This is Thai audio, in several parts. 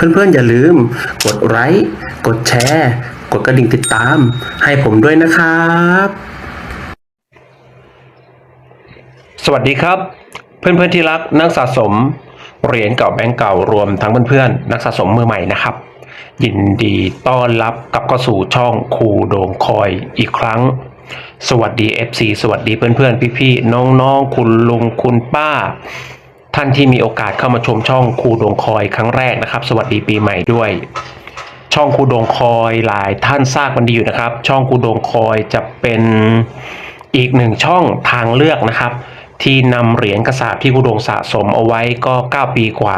เพื่อนๆอย่าลืม กดไลค์กดแชร์ กดกระดิ่งติดตาม ให้ผมด้วยนะครับ สวัสดีครับ เพื่อนๆที่รักนักสะสมเหรียญเก่าแบงก์เก่ารวมทั้งเพื่อนๆนักสะสมมือใหม่นะครับ ยินดีต้อนรับกลับเข้าสู่ช่องครูโดงคอยอีกครั้ง สวัสดี FC สวัสดีเพื่อนๆพี่ๆน้องๆ คุณลุงคุณป้า ท่านที่มีโอกาสเข้ามาชมช่องครูโดงคอยครั้งแรกนะครับ สวัสดีปีใหม่ด้วย ช่องครูโดงคอยหลายท่านทราบกันดีอยู่นะครับ ช่องครูโดงคอยจะเป็นอีกหนึ่งช่องทางเลือกนะครับ ที่นำเหรียญกระสาบที่ครูโดงสะสมเอาไว้ก็ 9 ปีกว่า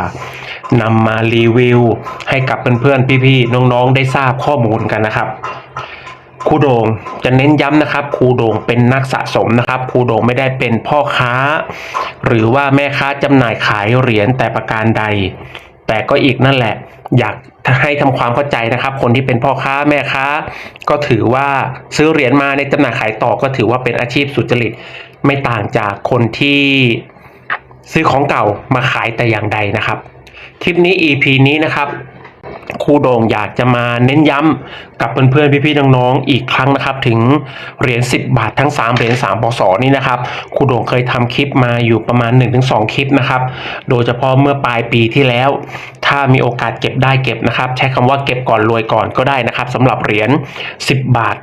นำมารีวิว ให้กับเพื่อนๆพี่ๆน้องๆได้ทราบข้อมูลกันนะครับ ครูโดงจะเน้นย้ำนะครับครูโดงเป็นนักสะสมนะครับครูโดงไม่ได้เป็นพ่อค้า หรือว่าแม่ค้าจำหน่ายขายเหรียญแต่ประการใด แต่ก็อีกนั่นแหละ อยากให้ทำความเข้าใจนะครับ คนที่เป็นพ่อค้าแม่ค้า ก็ถือว่าซื้อเหรียญมาในจำหน่ายขายต่อก็ถือว่าเป็นอาชีพสุจริตไม่ต่างจากคนที่ซื้อของเก่ามาขายแต่อย่างใดนะครับ คลิปนี้ EP นี้นะครับ ครูโด่งอยากจะมาเน้นย้ำกับเพื่อนๆพี่ๆน้องๆอีกครั้งนะครับ ถึงเหรียญ10 บาททั้ง 3 เหรียญ3ปศนี่นะครับครูโด่งเคยทำคลิปมาอยู่ประมาณ 1-2 คลิปนะครับ โดยเฉพาะเมื่อปลายปีที่แล้ว ถ้ามีโอกาสเก็บได้เก็บนะครับ ใช้คำว่าเก็บก่อนรวยก่อนก็ได้นะครับสำหรับเหรียญ10 บาท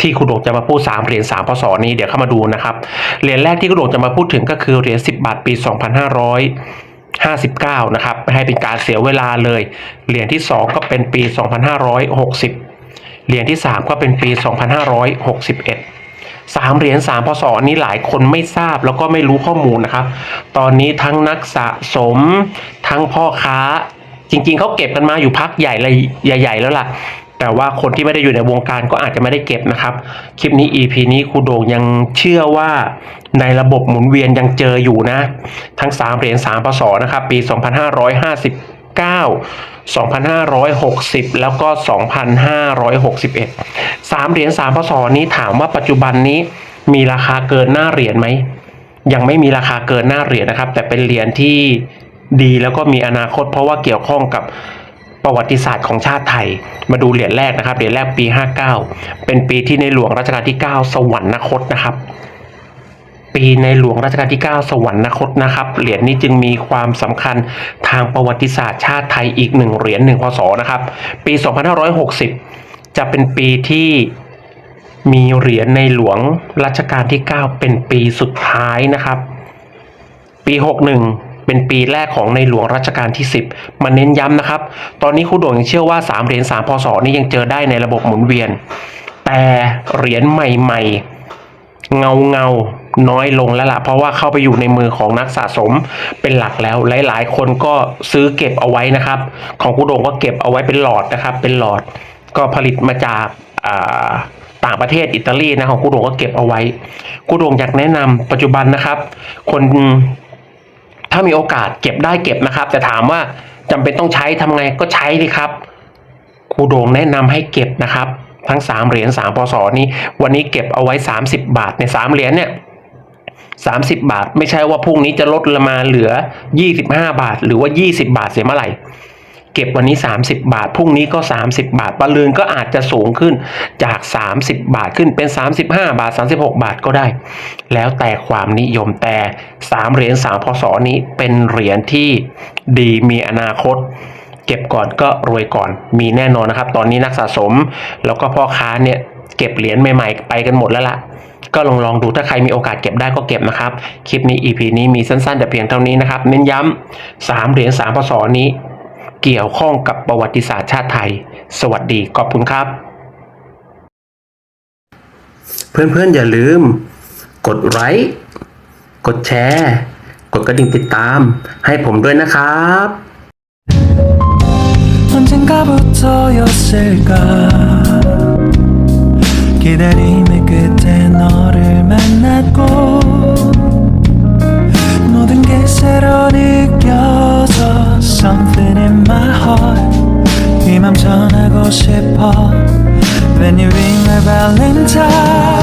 ที่ครูโด่งจะมาพูด 3 เหรียญ3พศนี้เดี๋ยวเข้ามาดูนะครับ เหรียญแรกที่ครูโด่งจะมาพูดถึงก็คือเหรียญ10 บาทปี 2559 นะครับ ไม่ให้เป็นการเสียเวลาเลย เหรียญที่ 2 ก็เป็นปี 2560 เหรียญที่ 3 ก็เป็นปี 2561สามเหรียญสามพศนี้หลายคนไม่ทราบแล้วก็ไม่รู้ข้อมูลนะครับ ตอนนี้ทั้งนักสะสม ทั้งพ่อค้า จริงๆเขาเก็บกันมาอยู่พักใหญ่เลยใหญ่ ๆ แล้วล่ะ แต่ว่าคนที่ไม่ได้อยู่ในวงการก็อาจจะไม่ได้เก็บนะครับ คลิปนี้ EP นี้ครูโด่งยังเชื่อว่าในระบบหมุนเวียนยังเจออยู่นะ ทั้ง 3 เหรียญ3พศนะครับ ปี 2559 2560 แล้วก็ 2561 3 เหรียญ3พศนี้ถามว่าปัจจุบันนี้มีราคาเกินหน้าเหรียญไหม ยังไม่มีราคาเกินหน้าเหรียญนะครับ แต่เป็นเหรียญที่ดีแล้วก็มีอนาคตเพราะว่าเกี่ยวข้องกับ ประวัติศาสตร์ของชาติไทย มาดูเหรียญแรกนะครับ เหรียญแรกปี 59 เป็นปีที่ในหลวงรัชกาลที่ 9 สวรรคตนะครับ ปีในหลวงรัชกาลที่ 9 สวรรคตนะครับ เหรียญนี้จึงมีความสำคัญทางประวัติศาสตร์ชาติไทยอีกหนึ่งเหรียญหนึ่งพศนะครับ ปี 2560 จะเป็นปีที่มีเหรียญในหลวงรัชกาลที่ 9 เป็นปีสุดท้ายนะครับ ปี 61 เป็นปีแรกของในหลวงรัชกาลที่ 10 มาเน้นย้ำนะครับ ตอนนี้ครูโด่งยังเชื่อว่า 3 เหรียญ3พศนี่ยังเจอได้ในระบบหมุนเวียน แต่เหรียญใหม่ๆ เงาเงาน้อยลงแล้วล่ะ เพราะว่าเข้าไปอยู่ในมือของนักสะสมเป็นหลักแล้ว หลายๆ คนก็ซื้อเก็บเอาไว้นะครับ ของครูโด่งก็เก็บเอาไว้เป็นหลอดนะครับ เป็นหลอดก็ผลิตมาจากาต่างประเทศอิตาลีนะของครูโด่งก็เก็บเอาไว้ครูโด่งอยากแนะนำปัจจุบันนะครับ คน ถ้ามีโอกาสเก็บได้เก็บนะครับ แต่ถามว่าจำเป็นต้องใช้ทำไงก็ใช้เลยครับครูโด่งแนะนำให้เก็บนะครับ ทั้ง 3 เหรียญ3ปศนี้ วันนี้เก็บเอาไว้ 30 บาทใน 3 เหรียญเนี่ย30 บาท ไม่ใช่ว่าพรุ่งนี้จะลดลงมาเหลือ 25 บาท หรือว่า 20 บาทเสียเมื่อไหร่ เก็บวันนี้ 30 บาท พรุ่งนี้ก็ 30 บาทปลืนก็อาจจะสูงขึ้นจาก 30 บาทขึ้นเป็น 35 บาท 36 บาทก็ได้ แล้วแต่ความนิยมแต่ 3 เหรียญ3พศนี้เป็นเหรียญที่ดีมีอนาคต เก็บก่อนก็รวยก่อนมีแน่นอนนะครับ ตอนนี้นักสะสม แล้วก็พ่อค้าเนี่ยเก็บเหรียญใหม่ๆ ไปกันหมดแล้วล่ะก็ลองลองดูถ้าใครมีโอกาสเก็บได้ก็เก็บนะครับ คลิปนี้ EP นี้มีสั้นๆ แต่เพียงเท่านี้นะครับ เน้นย้ำ3เหรียญ3พศนี้ เกี่ยวข้องกับประวัติศาสตร์ชาติไทย สวัสดีขอบคุณครับ เพื่อนๆอย่าลืม กดไลค์กดแชร์ กดกระดิ่งติดตาม ให้ผมด้วยนะครับ 언젠가부터 였을까 기다림의 끝에 너를 apart. Then you ring my time